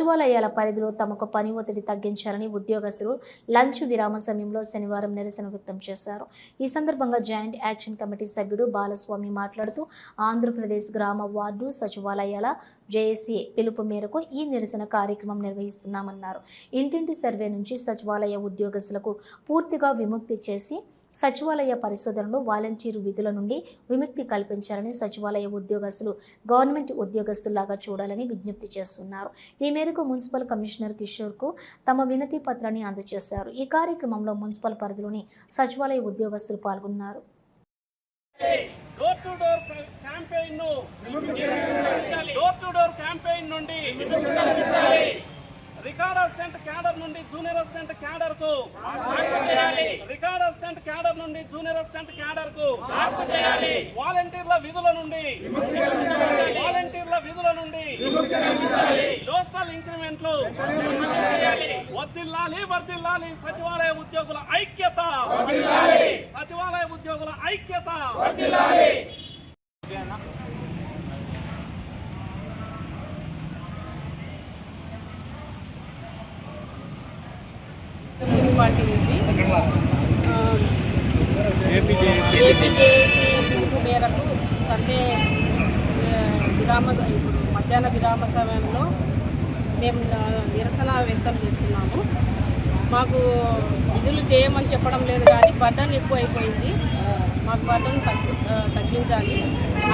సచివాలయాల పరిధిలో తమకు పని ఒత్తిడి తగ్గించాలని ఉద్యోగస్తులు లంచ్ విరామ సమయంలో శనివారం నిరసన వ్యక్తం చేశారు. ఈ సందర్భంగా జాయింట్ యాక్షన్ కమిటీ సభ్యుడు బాలస్వామి మాట్లాడుతూ ఆంధ్రప్రదేశ్ గ్రామ వార్డు సచివాలయాల జేఏసీఏ పిలుపు మేరకు ఈ నిరసన కార్యక్రమం నిర్వహిస్తున్నామన్నారు. ఇంటింటి సర్వే నుంచి సచివాలయ ఉద్యోగస్తులకు పూర్తిగా విముక్తి చేసి సచివాలయ పరిశోధనలో వాలంటీరు విధుల నుండి విముక్తి కల్పించాలని సచివాలయ ఉద్యోగస్తులు గవర్నమెంట్ ఉద్యోగస్తులాగా చూడాలని విజ్ఞప్తి చేస్తున్నారు. ఈ మేరకు మున్సిపల్ కమిషనర్ కిషోర్కు తమ వినతి పత్రాన్ని అందజేశారు. ఈ కార్యక్రమంలో మున్సిపల్ పరిధిలోని సచివాలయ ఉద్యోగస్తులు పాల్గొన్నారు. డోర్ టు డోర్ క్యాంపెయిన్ నుండి రికార్డ్ అసిస్టెంట్ క్యాడర్ నుండి జూనియర్ అసిస్టెంట్ క్యాడర్కు నుండి జూనియర్ అసిస్టెంట్ క్యాడర్కు వాలంటీర్ల విధుల నుండి. వాలంటీర్ల విధుల నుండి. డోస్టల్ ఇంక్రిమెంట్లు. వర్దిల్లాలి వర్దిల్లాలి సచివాలయ ఉద్యోగుల ఐక్యత. సచివాలయ ఉద్యోగుల ఐక్యత. మున్సిపాలిటీ నుంచి ఏపీజేఏసీ పిలుపు మేరకు సండే విరామ ఇప్పుడు మధ్యాహ్న విరామ సమయంలో మేము నిరసన వ్యక్తం చేస్తున్నాము. మాకు విధులు చేయమని చెప్పడం లేదు కానీ బర్డన్ ఎక్కువ అయిపోయింది మాకు బర్డన్ తగ్గి తగ్గించాలి.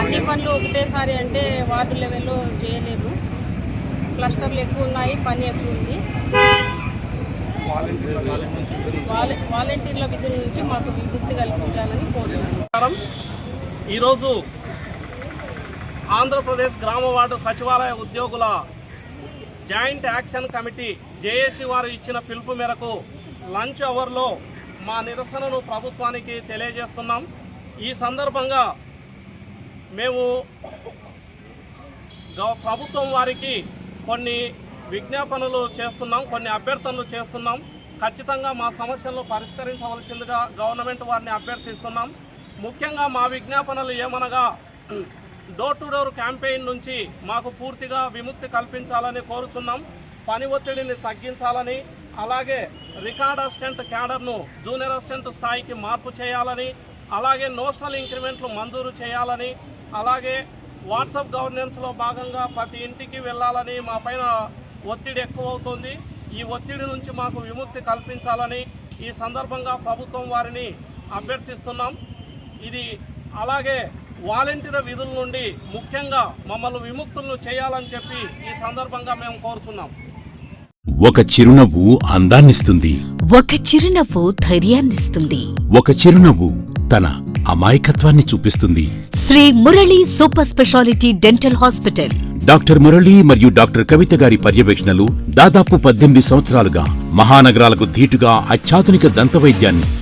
అన్ని పనులు ఒకటేసారి అంటే వార్డు లెవెల్లో చేయలేదు. క్లస్టర్లు ఎక్కువ ఉన్నాయి పని ఎక్కువ ఉంది. వాలంటీర్ల విధుల నుంచి మాకు విముక్తి కల్పించాలని కోరుతున్నాను ఈరోజు ఆంధ్రప్రదేశ్ గ్రామ వార్డు సచివాలయ ఉద్యోగుల జాయింట్ యాక్షన్ కమిటీ జేఏసీ వారు ఇచ్చిన పిలుపు మేరకు లంచ్ అవర్లో మా నిరసనను ప్రభుత్వానికి తెలియజేస్తున్నాం. ఈ సందర్భంగా మేము గవ- ప్రభుత్వం వారికి కొన్ని విజ్ఞాపనలు చేస్తున్నాం కొన్ని అభ్యర్థనలు చేస్తున్నాం. ఖచ్చితంగా మా సమస్యలను పరిష్కరించవలసిందిగా గవర్నమెంట్ వారిని అభ్యర్థిస్తున్నాం. ముఖ్యంగా మా విజ్ఞాపనలు ఏమనగా డోర్ టు డోర్ క్యాంపెయిన్ నుంచి మాకు పూర్తిగా విముక్తి కల్పించాలని కోరుచున్నాం. పని ఒత్తిడిని తగ్గించాలని అలాగే రికార్డ్ అసిస్టెంట్ క్యాడర్ను జూనియర్ అసిస్టెంట్ స్థాయికి మార్పు చేయాలని అలాగే నోషనల్ ఇంక్రిమెంట్లు మంజూరు చేయాలని అలాగే వాట్సాప్ గవర్నెన్స్లో భాగంగా ప్రతి ఇంటికి వెళ్ళాలని మా పైన ఒత్తిడి ఎక్కువ అవుతుంది ఈ ఒత్తిడి నుంచి మాకు విముక్తి కల్పించాలని ఈ సందర్భంగా ప్రభుత్వం వారిని అభ్యర్థిస్తున్నాం. ఇది అలాగే వాలంటీర్ విధుల నుండి ముఖ్యంగా మమ్మల్ని విముక్తులను చేయాలని చెప్పి ఈ సందర్భంగా మేము కోరుతున్నాం. ఒక చిరునవ్వు అందాన్నిస్తుంది. ఒక చిరునవ్వు ధైర్యాన్నిస్తుంది. ఒక చిరునవ్వు తన అమాయకత్వాన్ని చూపిస్తుంది. Shri Murali super speciality dental hospital. Doctor Murali మరియు డాక్టర్ కవిత గారి పర్యవేక్షణలు దాదాపు పద్దెనిమిది సంవత్సరాలుగా మహానగరాలకు ధీటుగా అత్యాధునిక దంతవైద్యాన్ని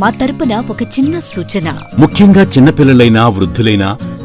మా తరపున ఒక చిన్న సూచన. ముఖ్యంగా చిన్నపిల్లలైనా వృద్ధులైనా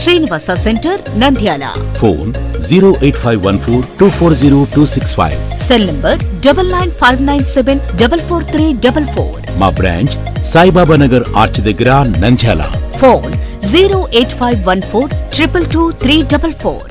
Srinivasa centre Nandyal. Phone zero eight five one four two four zero two six five. Cell number double nine five nine seven double four three double four. మా బ్రాంచ్ సాయిబాబా నగర్ ఆర్చ్ దగ్గర Nandyal. Phone zero eight five one four triple two three double four.